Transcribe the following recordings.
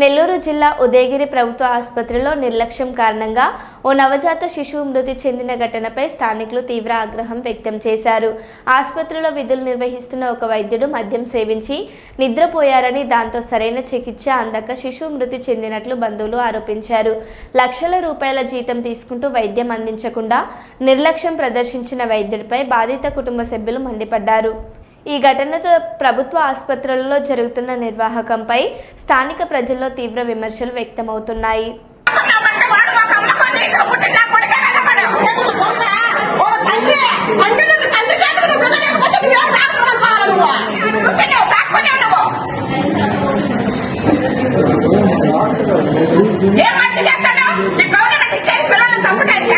నెల్లూరు జిల్లా ఉదయగిరి ప్రభుత్వ ఆసుపత్రిలో నిర్లక్ష్యం కారణంగా ఓ నవజాత శిశువు మృతి చెందిన ఘటనపై స్థానికులు తీవ్ర ఆగ్రహం వ్యక్తం చేశారు. ఆసుపత్రిలో విధులు నిర్వహిస్తున్న ఒక వైద్యుడు మద్యం సేవించి నిద్రపోయారని దాంతో సరైన చికిత్స అందక శిశువు మృతి చెందినట్లు బంధువులు ఆరోపించారు. లక్షల రూపాయల జీతం తీసుకుంటూ వైద్యం అందించకుండా నిర్లక్ష్యం ప్రదర్శించిన వైద్యుడిపై బాధిత కుటుంబ సభ్యులు మండిపడ్డారు. ఈ ఘటనతో ప్రభుత్వ ఆసుపత్రులలో జరుగుతున్న నిర్వాహకంపై స్థానిక ప్రజల్లో తీవ్ర విమర్శలు వ్యక్తమవుతున్నాయి. ఉన్నామంటే వాడు మాకు గవర్నమెంట్ ఇక్కడ పిల్లల్ని నా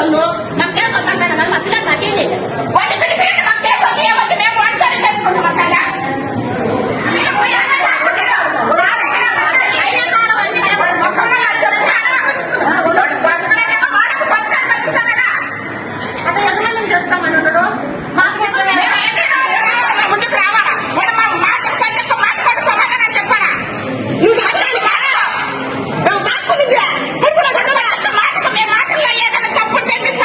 ಬಂದು ನಮ್ಮ ಕೆಲಸ ಮಾಡ್ತಾರೆ ನನ್ನ